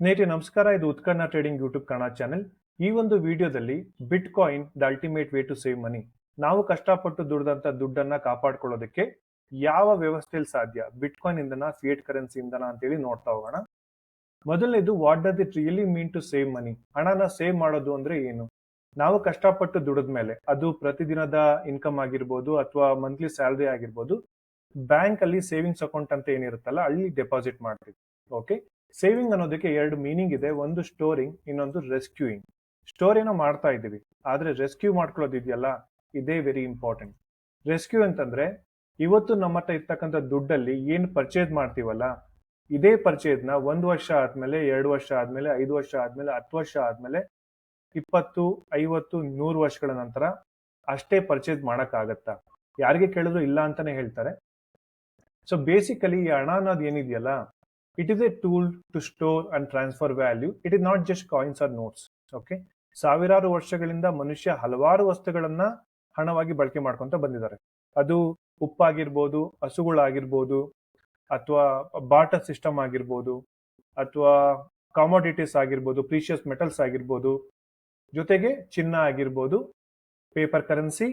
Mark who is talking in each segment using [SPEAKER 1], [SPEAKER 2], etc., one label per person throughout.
[SPEAKER 1] ಸ್ನೇಹಿತರೆ, ನಮಸ್ಕಾರ. ಇದು Utkarna trading YouTube Kannada channel. ಈ ಒಂದು ವಿಡಿಯೋದಲ್ಲಿ bitcoin the ultimate way to save money. ನಾವು ಕಷ್ಟಪಟ್ಟು ದುಡ್ದಂತ ದುಡ್ಡನ್ನ ಕಾಪಾಡ್ಕೊಳ್ಳೋದಕ್ಕೆ ಯಾವ ವ್ಯವಸ್ಥೆಯಲ್ಲಿ ಸಾಧ್ಯ? ಬಿಟ್ ಕಾಯಿನ್ ಇಂದನ ಫಿಯೇಟ್ ಕರೆನ್ಸಿ ಇಂದನ ಅಂತೇಳಿ ನೋಡ್ತಾ ಹೋಗೋಣ. ಮೊದಲನೇದು, what does it really mean to save money? ಹಣನ ಸೇವ್ ಮಾಡೋದು ಅಂದ್ರೆ ಏನು? ನಾವು ಕಷ್ಟಪಟ್ಟು ದುಡಿದ ಮೇಲೆ, ಅದು ಪ್ರತಿದಿನದ ಇನ್ಕಮ್ ಆಗಿರ್ಬೋದು ಅಥವಾ ಮಂತ್ಲಿ ಸ್ಯಾಲರಿ ಆಗಿರ್ಬೋದು ಬ್ಯಾಂಕ್ ಅಲ್ಲಿ ಸೇವಿಂಗ್ಸ್ ಅಕೌಂಟ್ ಅಂತ ಏನಿರುತ್ತಲ್ಲ, ಅಲ್ಲಿ ಡೆಪಾಸಿಟ್ ಮಾಡ್ತೀವಿ. ಓಕೆ? ಸೇವಿಂಗ್ ಅನ್ನೋದಕ್ಕೆ ಎರಡು ಮೀನಿಂಗ್ ಇದೆ. ಒಂದು ಸ್ಟೋರಿಂಗ್ ಇನ್ನೊಂದು ರೆಸ್ಕ್ಯೂಯಿಂಗ್ ಏನೋ ಮಾಡ್ತಾ ಇದ್ದೀವಿ. ಆದ್ರೆ ರೆಸ್ಕ್ಯೂ ಮಾಡ್ಕೊಳ್ಳೋದಿದೆಯಲ್ಲ ಇದೇ ವೆರಿ ಇಂಪಾರ್ಟೆಂಟ್ ರೆಸ್ಕ್ಯೂ ಅಂತಂದ್ರೆ, ಇವತ್ತು ನಮ್ಮ ಹತ್ರ ಇರ್ತಕ್ಕಂಥ ದುಡ್ಡಲ್ಲಿ ಏನು ಪರ್ಚೇಸ್ ಮಾಡ್ತೀವಲ್ಲ? ಇದೇ ಪರ್ಚೇಸ್ನ ಒಂದು ವರ್ಷ ಆದ್ಮೇಲೆ, ಎರಡು ವರ್ಷ ಆದ್ಮೇಲೆ, ಐದು ವರ್ಷ ಆದ್ಮೇಲೆ, ಹತ್ತು ವರ್ಷ ಆದ್ಮೇಲೆ, ಇಪ್ಪತ್ತು, ಐವತ್ತು, ನೂರು ವರ್ಷಗಳ ನಂತರ ಅಷ್ಟೇ ಪರ್ಚೇಸ್ ಮಾಡೋಕ್ಕಾಗತ್ತಾ? ಯಾರಿಗೆ ಕೇಳಿದ್ರು ಇಲ್ಲ ಅಂತಾನೆ ಹೇಳ್ತಾರೆ. ಸೊ ಬೇಸಿಕಲಿ ಈ ಹಣ ಅನ್ನೋದು ಏನಿದೆಯಲ್ಲ it is a tool to store and transfer value it is not just coins or notes okay ಸಾವಿರಾರು ವರ್ಷಗಳಿಂದ ಮನುಷ್ಯ ಹಲವಾರು ವಸ್ತುಗಳನ್ನ ಹಣವಾಗಿ ಬಳಕೆ ಮಾಡ್ಕೊಂತ ಬಂದಿದ್ದಾರೆ. ಅದು ಉಪ್ಪಾಗಿರ್ಬೋದು, ಹಸುಗಳಾಗಿರ್ಬೋದು, ಅಥವಾ ಬಾಟರ್ ಸಿಸ್ಟಮ್ ಆಗಿರ್ಬೋದು, ಅಥವಾ ಕಾಮೋಡಿಟೀಸ್ ಆಗಿರ್ಬೋದು ಪ್ರೀಷಿಯಸ್ ಮೆಟಲ್ಸ್ ಆಗಿರ್ಬೋದು, ಜೊತೆಗೆ ಚಿನ್ನ ಆಗಿರ್ಬೋದು paper currency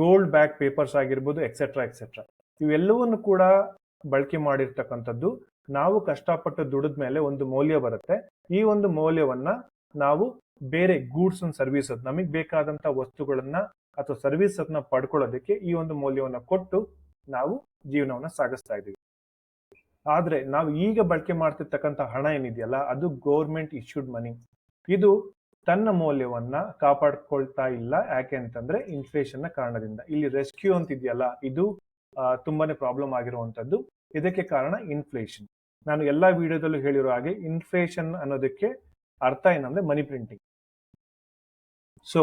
[SPEAKER 1] gold back papers ಆಗಿರ್ಬೋದು ಎಕ್ಸೆಟ್ರಾ ಎಕ್ಸೆಟ್ರಾ ಇವೆಲ್ಲವನ್ನು ಕೂಡ ಬಳಕೆ ಮಾಡಿರ್ತಕ್ಕಂಥದ್ದು, ನಾವು ಕಷ್ಟಪಟ್ಟು ದುಡಿದ ಮೇಲೆ ಒಂದು ಮೌಲ್ಯ ಬರುತ್ತೆ. ಈ ಒಂದು ಮೌಲ್ಯವನ್ನ ನಾವು ಬೇರೆ ಗೂಡ್ಸ್ ಅಂಡ್ ಸರ್ವಿಸಸ್, ನಮಗೆ ಬೇಕಾದಂತ ವಸ್ತುಗಳನ್ನ ಅಥವಾ ಸರ್ವಿಸ್ ಅನ್ನ ಪಡ್ಕೊಳ್ಳೋದಕ್ಕೆ ಈ ಒಂದು ಮೌಲ್ಯವನ್ನ ಕೊಟ್ಟು ನಾವು ಜೀವನವನ್ನ ಸಾಗಿಸ್ತಾ ಇದ್ದೀವಿ. ಆದ್ರೆ ನಾವು ಈಗ ಬಳಕೆ ಮಾಡ್ತಿರ್ತಕ್ಕಂಥ ಹಣ ಏನಿದೆಯಲ್ಲ, ಅದು ಗೌರ್ಮೆಂಟ್ ಇಶ್ಯೂಡ್ ಮನಿ. ಇದು ತನ್ನ ಮೌಲ್ಯವನ್ನ ಕಾಪಾಡ್ಕೊಳ್ತಾ ಇಲ್ಲ. ಯಾಕೆ ಅಂತಂದ್ರೆ ಇನ್ಫ್ಲೇಷನ್ನ ಕಾರಣದಿಂದ. ಇಲ್ಲಿ ರೆಸ್ಕ್ಯೂ ಅಂತಿದೆಯಲ್ಲ, ಇದು ತುಂಬಾನೇ ಪ್ರಾಬ್ಲಮ್ ಆಗಿರುವಂಥದ್ದು ಇದಕ್ಕೆ ಕಾರಣ ಇನ್ಫ್ಲೇಷನ್ ನಾನು ಎಲ್ಲಾ ವಿಡಿಯೋದಲ್ಲೂ ಹೇಳಿರೋ ಹಾಗೆ ಇನ್ಫ್ಲೇಷನ್ ಅನ್ನೋದಕ್ಕೆ ಅರ್ಥ ಏನಂದ್ರೆ money printing so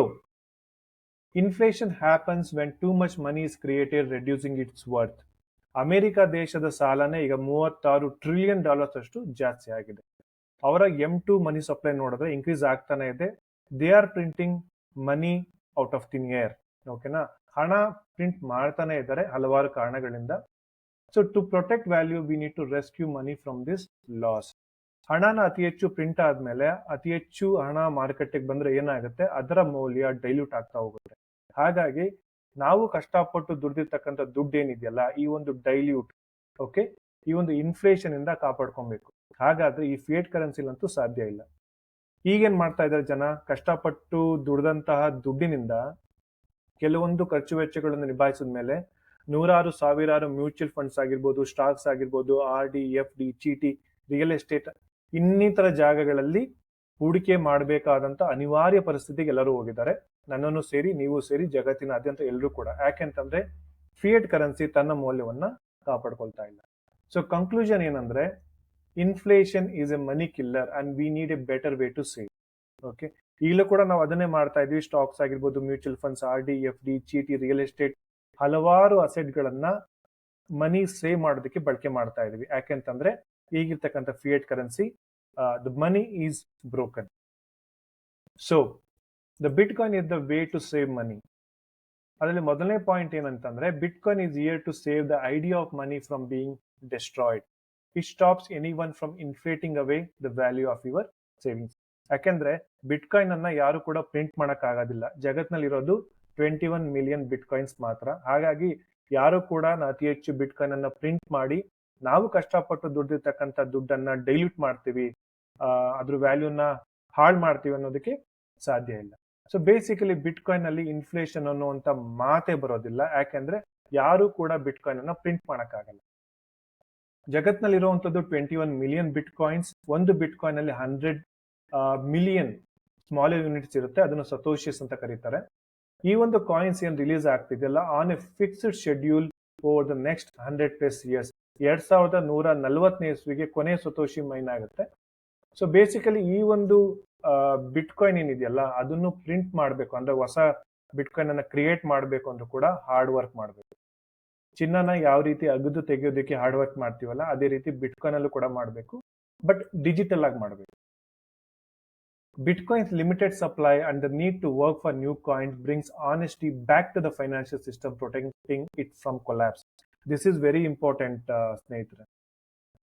[SPEAKER 1] inflation happens when too much money is created reducing its worth America ದೇಶದ ಸಾಲನೇ ಈಗ ಮೂವತ್ತಾರು ಟ್ರಿಲಿಯನ್ ಡಾಲರ್ಸ್ ಅಷ್ಟು ಜಾಸ್ತಿ ಆಗಿದೆ. ಅವರ ಎಂ ಟು ಮನಿ ಸಪ್ಲೈ ನೋಡಿದ್ರೆ ಇನ್ಕ್ರೀಸ್ ಆಗ್ತಾನೆ ಇದೆ. They are printing money out of thin air ಓಕೆನಾ ಹಣ ಪ್ರಿಂಟ್ ಮಾಡ್ತಾನೆ ಇದ್ದಾರೆ ಹಲವಾರು ಕಾರಣಗಳಿಂದ. So to protect value we need to rescue money from this loss ಹಣನ ಅತಿ ಹೆಚ್ಚು ಪ್ರಿಂಟ್ ಆದ್ಮೇಲೆ ಅತಿ ಹೆಚ್ಚು ಹಣ ಮಾರುಕಟ್ಟೆಗೆ ಬಂದ್ರೆ ಏನಾಗುತ್ತೆ? ಅದರ ಮೌಲ್ಯ ಡೈಲ್ಯೂಟ್ ಆಗ್ತಾ ಹೋಗುತ್ತೆ. ಹಾಗಾಗಿ ನಾವು ಕಷ್ಟಪಟ್ಟು ದುಡ್ದಿರ್ತಕ್ಕಂಥ ದುಡ್ಡು ಏನಿದೆಯಲ್ಲ ಈ ಒಂದು ಡೈಲ್ಯೂಟ್ ಓಕೆ ಈ ಒಂದು ಇನ್ಫ್ಲೇಷನ್ ಇಂದ ಕಾಪಾಡ್ಕೊಬೇಕು. ಹಾಗಾದ್ರೆ ಈ ಫಿಯೇಟ್ ಕರೆನ್ಸಿಲಂತೂ ಸಾಧ್ಯ ಇಲ್ಲ. ಈಗೇನ್ ಮಾಡ್ತಾ ಇದ್ದಾರೆ ಜನ? ಕಷ್ಟಪಟ್ಟು ದುಡ್ದಂತಹ ದುಡ್ಡಿನಿಂದ ಕೆಲವೊಂದು ಖರ್ಚು ವೆಚ್ಚಗಳನ್ನು ನಿಭಾಯಿಸಿದ ಮೇಲೆ ನೂರಾರು ಸಾವಿರಾರು ಮ್ಯೂಚುವಲ್ ಫಂಡ್ಸ್ ಆಗಿರ್ಬೋದು, ಸ್ಟಾಕ್ಸ್ ಆಗಿರ್ಬೋದು, ಆರ್ ಡಿ, ಎಫ್ ಡಿ, ಚೀಟಿ, ರಿಯಲ್ ಎಸ್ಟೇಟ್ ಇನ್ನಿತರ ಜಾಗಗಳಲ್ಲಿ ಹೂಡಿಕೆ ಮಾಡಬೇಕಾದಂತ ಅನಿವಾರ್ಯ ಪರಿಸ್ಥಿತಿಗೆ ಎಲ್ಲರೂ ಹೋಗಿದ್ದಾರೆ. ನನ್ನನ್ನು ಸೇರಿ, ನೀವು ಸೇರಿ ಜಗತ್ತಿನಾದ್ಯಂತ ಎಲ್ಲರೂ ಕೂಡ. ಯಾಕೆಂತಂದ್ರೆ ಫಿಯೇಟ್ ಕರೆನ್ಸಿ ತನ್ನ ಮೌಲ್ಯವನ್ನ ಕಾಪಾಡ್ಕೊಳ್ತಾ ಇಲ್ಲ. ಸೊ ಕನ್ಕ್ಲೂಷನ್ ಏನಂದ್ರೆ inflation is a money killer and we need a better way to save okay ಈಗಲೂ ಕೂಡ ನಾವು ಅದನ್ನೇ ಮಾಡ್ತಾ ಇದ್ವಿ. ಸ್ಟಾಕ್ಸ್ ಆಗಿರ್ಬೋದು, mutual funds, R D, F D, ಚೀಟಿ, ರಿಯಲ್ ಎಸ್ಟೇಟ್ ಹಲವಾರು ಅಸೆಟ್ಗಳನ್ನ ಮನಿ ಸೇವ್ ಮಾಡೋದಕ್ಕೆ ಬಳಕೆ ಮಾಡ್ತಾ ಇದ್ವಿ. ಯಾಕೆಂತಂದ್ರೆ ಈಗಿರ್ತಕ್ಕಂಥ fiat currency the money is broken so the bitcoin is the way to save money ಅದರಲ್ಲಿ ಮೊದಲನೇ ಪಾಯಿಂಟ್ ಏನಂತಂದ್ರೆ bitcoin is here to save the idea of money from being destroyed it stops anyone from inflating away the value of your savings ಯಾಕೆಂದ್ರೆ ಬಿಟ್ coin ಅನ್ನ ಯಾರು ಕೂಡ print ಮಾಡಕ್ ಆಗೋದಿಲ್ಲ ಜಗತ್ನಲ್ಲಿ ಇರೋದು twenty one million bitcoins ಮಾತ್ರ. ಹಾಗಾಗಿ ಯಾರು ಕೂಡ ಅತಿ ಹೆಚ್ಚು ಬಿಟ್ ಕಾಯಿನ್ ಅನ್ನ ಪ್ರಿಂಟ್ ಮಾಡಿ ನಾವು ಕಷ್ಟಪಟ್ಟು ದುಡ್ಡಿರ್ತಕ್ಕಂಥ ದುಡ್ಡನ್ನ ಡೈಲ್ಯೂಟ್ ಮಾಡ್ತೀವಿ ಅದ್ರ ವ್ಯಾಲ್ಯೂನ ಹಾಳು ಮಾಡ್ತೀವಿ ಅನ್ನೋದಕ್ಕೆ ಸಾಧ್ಯ ಇಲ್ಲ. ಸೊ ಬೇಸಿಕಲಿ ಬಿಟ್ ಕಾಯಿನ್ ಅಲ್ಲಿ ಇನ್ಫ್ಲೇಷನ್ ಅನ್ನುವಂತ ಮಾತೇ ಬರೋದಿಲ್ಲ. ಯಾಕೆಂದ್ರೆ ಯಾರು ಕೂಡ ಬಿಟ್ ಕಾಯಿನ್ ಅನ್ನ ಪ್ರಿಂಟ್ ಮಾಡೋಕ್ಕಾಗಲ್ಲ. ಜಗತ್ನಲ್ಲಿರುವಂಥದ್ದು twenty one million bitcoins ಒಂದು ಬಿಟ್ ಕಾಯಿನ್ ಅಲ್ಲಿ ಹಂಡ್ರೆಡ್ ಮಿಲಿಯನ್ ಸ್ಮಾಲ್ ಯೂನಿಟ್ಸ್ ಇರುತ್ತೆ, ಅದನ್ನು ಸತೋಶಿಯಸ್ ಅಂತ ಕರೀತಾರೆ. ಈ ಒಂದು ಕಾಯಿನ್ಸ್ ಏನು release ಆಗ್ತಿದೆಯಲ್ಲ on a fixed schedule over the next hundred plus years ಎರಡ್ ಸಾವಿರದ ನೂರ ನಲವತ್ತನೇ ಇಸ್ವಿಗೆ ಕೊನೆ ಸತೋಷಿ ಮೈನ್ ಆಗುತ್ತೆ. ಸೊ ಬೇಸಿಕಲಿ ಈ ಒಂದು ಬಿಟ್ ಕಾಯಿನ್ ಏನಿದೆಯಲ್ಲ, ಅದನ್ನು ಪ್ರಿಂಟ್ ಮಾಡಬೇಕು. ಅಂದ್ರೆ ಹೊಸ ಬಿಟ್ ಕಾಯಿನ್ ಅನ್ನ ಕ್ರಿಯೇಟ್ ಮಾಡಬೇಕು ಅಂದ್ರೂ ಕೂಡ ಹಾರ್ಡ್ ವರ್ಕ್ ಮಾಡಬೇಕು. ಚಿನ್ನನ ಯಾವ ರೀತಿ ಅಗದು ತೆಗೆಯೋದಕ್ಕೆ ಹಾರ್ಡ್ ವರ್ಕ್ ಮಾಡ್ತೀವಲ್ಲ, ಅದೇ ರೀತಿ ಬಿಟ್ ಕಾಯಿನ್ ಅಲ್ಲೂ ಕೂಡ ಮಾಡಬೇಕು. ಬಟ್ ಡಿಜಿಟಲ್ ಆಗಿ ಮಾಡಬೇಕು. Bitcoin's limited supply and the need to work for new coins brings honesty back to the financial system, protecting it from collapse. This is very important, uh, ಸ್ನೇಹಿತರೆ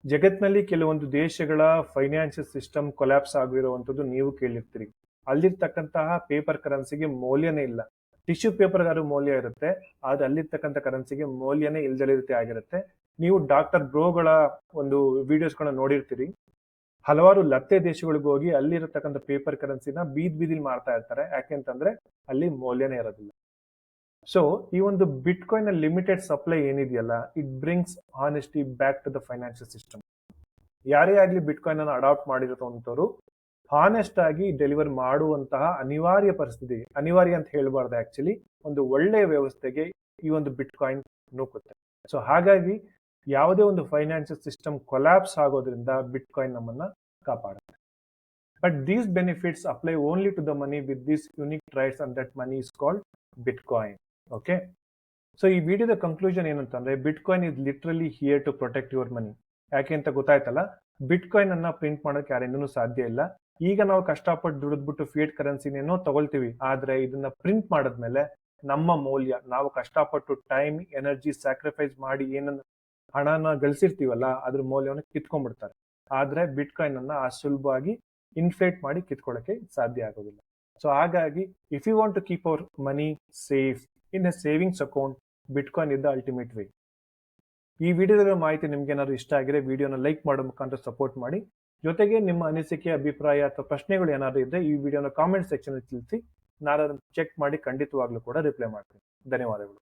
[SPEAKER 1] ಜಗತ್ನಲ್ಲಿ ಕೆಲವೊಂದು ದೇಶಗಳ ಫೈನಾನ್ಷಿಯಲ್ ಸಿಸ್ಟಮ್ ಕೊಲ್ಯಾಪ್ಸ್ ಆಗಿರುವಂಥದ್ದು ನೀವು ಕೇಳಿರ್ತೀರಿ. ಅಲ್ಲಿರ್ತಕ್ಕಂತಹ paper ಕರೆನ್ಸಿಗೆ ಮೌಲ್ಯನೇ ಇಲ್ಲ. Tissue ಪೇಪರ್ಗಾದ್ರು ಮೌಲ್ಯ ಇರುತ್ತೆ ಆದ್ರೆ ಅಲ್ಲಿರ್ತಕ್ಕಂಥ ಕರೆನ್ಸಿಗೆ ಮೌಲ್ಯನೇ ಇಲ್ದಲೇ ರೀತಿ ಆಗಿರುತ್ತೆ. ನೀವು ಡಾಕ್ಟರ್ ಬ್ರೋಗಳ ಒಂದು ವಿಡಿಯೋಸ್ಗಳನ್ನ ನೋಡಿರ್ತೀರಿ. ಹಲವಾರು ಲತ್ತೆ ದೇಶಗಳಿಗೆ ಹೋಗಿ ಅಲ್ಲಿರತಕ್ಕಂಥ ಪೇಪರ್ ಕರೆನ್ಸಿನ ಬೀದ್ ಬೀದಿಲಿ ಮಾಡ್ತಾ ಇರ್ತಾರೆ. ಯಾಕೆಂತಂದ್ರೆ ಅಲ್ಲಿ ಮೌಲ್ಯನೇ ಇರೋದಿಲ್ಲ. ಸೊ ಈ ಒಂದು ಬಿಟ್ ಕಾಯಿನ್ ಲಿಮಿಟೆಡ್ ಸಪ್ಲೈ ಏನಿದೆಯಲ್ಲ it brings honesty back to the financial system ಯಾರೇ ಆಗಲಿ ಬಿಟ್ ಕಾಯಿನ್ ಅನ್ನು ಅಡಾಪ್ಟ್ ಮಾಡಿರೋಂಥವ್ರು ಹಾನೆಸ್ಟ್ ಆಗಿ ಡೆಲಿವರ್ ಮಾಡುವಂತಹ ಅನಿವಾರ್ಯ ಪರಿಸ್ಥಿತಿ, ಅನಿವಾರ್ಯ ಅಂತ ಹೇಳಬಾರ್ದು ಆಕ್ಚುಲಿ ಒಂದು ಒಳ್ಳೆಯ ವ್ಯವಸ್ಥೆಗೆ ಈ ಒಂದು ಬಿಟ್ ಕಾಯಿನ್ ನೂಕುತ್ತೆ. ಸೊ ಹಾಗಾಗಿ ಯಾವುದೇ ಒಂದು ಫೈನಾನ್ಷಿಯಲ್ ಸಿಸ್ಟಮ್ ಕೊಲ್ಯಾಪ್ಸ್ ಆಗೋದ್ರಿಂದ ಬಿಟ್ ಕಾಯಿನ್ ನಮ್ಮನ್ನ ಕಾಪಾಡುತ್ತೆ. But these benefits apply only to the money with this unique rights and that money is called bitcoin okay so ಈ ವಿಡಿಯೋದ ಕನ್ಕ್ಲೂಷನ್ ಏನಂತಂದ್ರೆ bitcoin is literally here to protect your money ಯಾಕೆ ಅಂತ ಗೊತ್ತಾಯ್ತಲ್ಲ? ಬಿಟ್ coin ಅನ್ನ print ಮಾಡೋಕೆ ಯಾರಿಂದನೂ ಸಾಧ್ಯ ಇಲ್ಲ. ಈಗ ನಾವು ಕಷ್ಟಪಟ್ಟು ದುಡಿದ್ಬಿಟ್ಟು ಫಿಯೇಟ್ ಕರೆನ್ಸಿನೇನೋ ತಗೊಳ್ತೀವಿ. ಆದ್ರೆ ಇದನ್ನ ಪ್ರಿಂಟ್ ಮಾಡಿದ್ಮೇಲೆ ನಮ್ಮ ಮೌಲ್ಯ, ನಾವು ಕಷ್ಟಪಟ್ಟು ಟೈಮ್ ಎನರ್ಜಿ ಸ್ಯಾಕ್ರಿಫೈಸ್ ಮಾಡಿ ಏನನ್ನ ಹಣನ ಗಳಿಸಿರ್ತೀವಲ್ಲ, ಅದ್ರ ಮೌಲ್ಯವನ್ನು ಕಿತ್ಕೊಂಡ್ಬಿಡ್ತಾರೆ. ಆದ್ರೆ ಬಿಟ್ ಕಾಯಿನ್ ಅನ್ನ ಆ ಸುಲಭವಾಗಿ ಇನ್ಫ್ಲೇಟ್ ಮಾಡಿ ಕಿತ್ಕೊಳ್ಳೋಕೆ ಸಾಧ್ಯ ಆಗೋದಿಲ್ಲ. ಸೊ ಹಾಗಾಗಿ if you want to keep our money safe in a savings account bitcoin ಇದ್ದ ಅಲ್ಟಿಮೇಟ್ ವೇ ಈ ವಿಡಿಯೋದ ಮಾಹಿತಿ ನಿಮ್ಗೆ ಏನಾದ್ರು ಇಷ್ಟ ಆಗಿದ್ರೆ ವಿಡಿಯೋನ ಲೈಕ್ ಮಾಡೋ ಮುಖಾಂತರ ಸಪೋರ್ಟ್ ಮಾಡಿ. ಜೊತೆಗೆ ನಿಮ್ಮ ಅನಿಸಿಕೆ, ಅಭಿಪ್ರಾಯ ಅಥವಾ ಪ್ರಶ್ನೆಗಳು ಏನಾದ್ರು ಇದ್ರೆ ಈ ವಿಡಿಯೋನ ಕಾಮೆಂಟ್ ಸೆಕ್ಷನ್ ತಿಳಿಸಿ. ನಾನು ಚೆಕ್ ಮಾಡಿ ಖಂಡಿತವಾಗ್ಲೂ ಕೂಡ ರಿಪ್ಲೈ ಮಾಡ್ತೀನಿ. ಧನ್ಯವಾದಗಳು.